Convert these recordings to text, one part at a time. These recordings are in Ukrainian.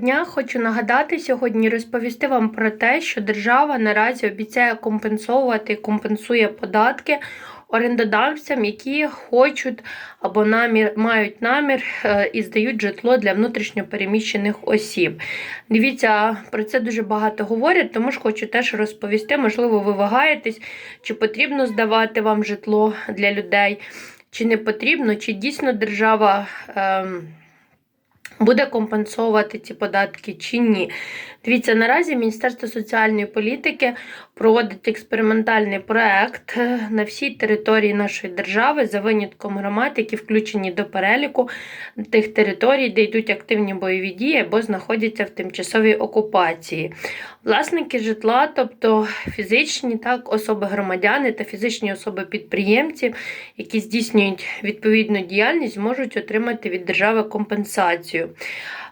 Дня хочу нагадати сьогодні розповісти вам про те, що держава наразі обіцяє компенсовувати і компенсує податки орендодавцям, які хочуть або намір мають намір е, і здають житло для внутрішньопереміщених осіб. Дивіться, про це дуже багато говорять, тому ж хочу теж розповісти. Можливо, ви вагаєтесь, чи потрібно здавати вам житло для людей, чи не потрібно, чи дійсно держава. Ем, буде компенсувати ці податки чи ні. Дивіться, наразі Міністерство соціальної політики проводить експериментальний проект е, на всій території нашої держави за винятком громад, які включені до переліку тих територій, де йдуть активні бойові дії або знаходяться в тимчасовій окупації. Власники житла, тобто фізичні так, особи-громадяни та фізичні особи-підприємці, які здійснюють відповідну діяльність, можуть отримати від держави компенсацію.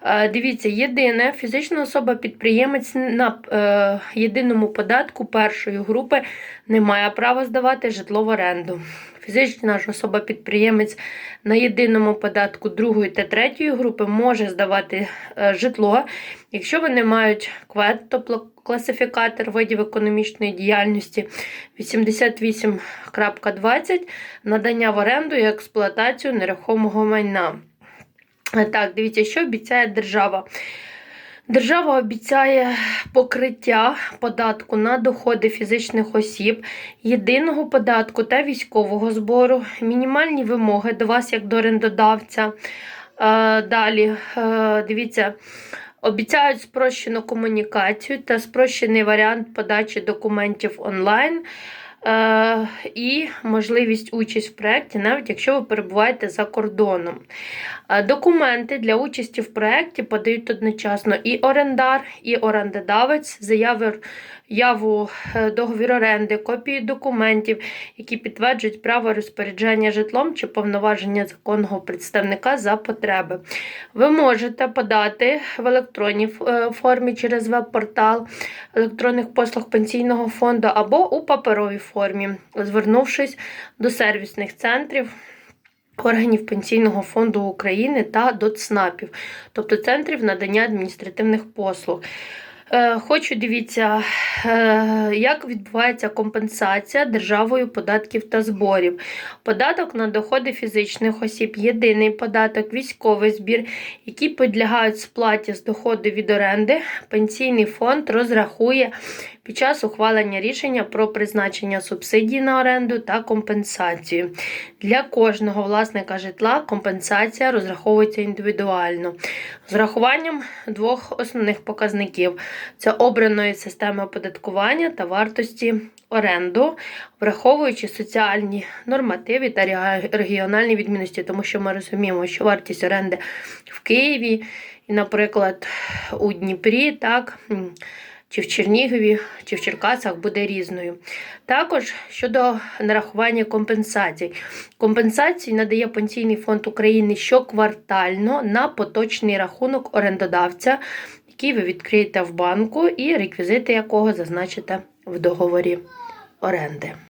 Е, Дивіться, єдине фізична особа-підприємець на е, єдиному податку першої групи не має права здавати житло в оренду. Фізична ж особа-підприємець на єдиному податку другої та третьої групи може здавати е, житло, якщо вони мають квет, тобто класифікатор видів економічної діяльності 88.20 надання в оренду і експлуатацію нерухомого майна. Так, дивіться, що обіцяє держава. Держава обіцяє покриття податку на доходи фізичних осіб, єдиного податку та військового збору, мінімальні вимоги до вас, як до орендодавця. Е, далі, е, дивіться, обіцяють спрощену комунікацію та спрощений варіант подачі документів онлайн. Е, і можливість участь в проєкті, навіть якщо ви перебуваєте за кордоном. Е, документи для участі в проєкті подають одночасно і орендар, і орендодавець, заяви яву е, договір оренди, копії документів, які підтверджують право розпорядження житлом чи повноваження законного представника за потреби. Ви можете подати в електронній формі через веб-портал електронних послуг пенсійного фонду або у паперовій формі, звернувшись до сервісних центрів. Органів Пенсійного фонду України та до ЦНАПів, тобто центрів надання адміністративних послуг. Е, хочу дивіться, е, як відбувається компенсація державою податків та зборів. Податок на доходи фізичних осіб, єдиний податок, військовий збір, які підлягають сплаті з доходу від оренди, пенсійний фонд розрахує під час ухвалення рішення про призначення субсидій на оренду та компенсацію. Для кожного власника житла компенсація розраховується індивідуально з врахуванням двох основних показників: це обраної системи оподаткування та вартості оренду, враховуючи соціальні нормативи та регіональні відмінності, тому що ми розуміємо, що вартість оренди в Києві наприклад, у Дніпрі, так чи в Чернігові, чи в Черкасах буде різною. Також щодо нарахування компенсацій. Компенсації надає Пенсійний фонд України щоквартально на поточний рахунок орендодавця, який ви відкриєте в банку, і реквізити якого зазначите в договорі оренди.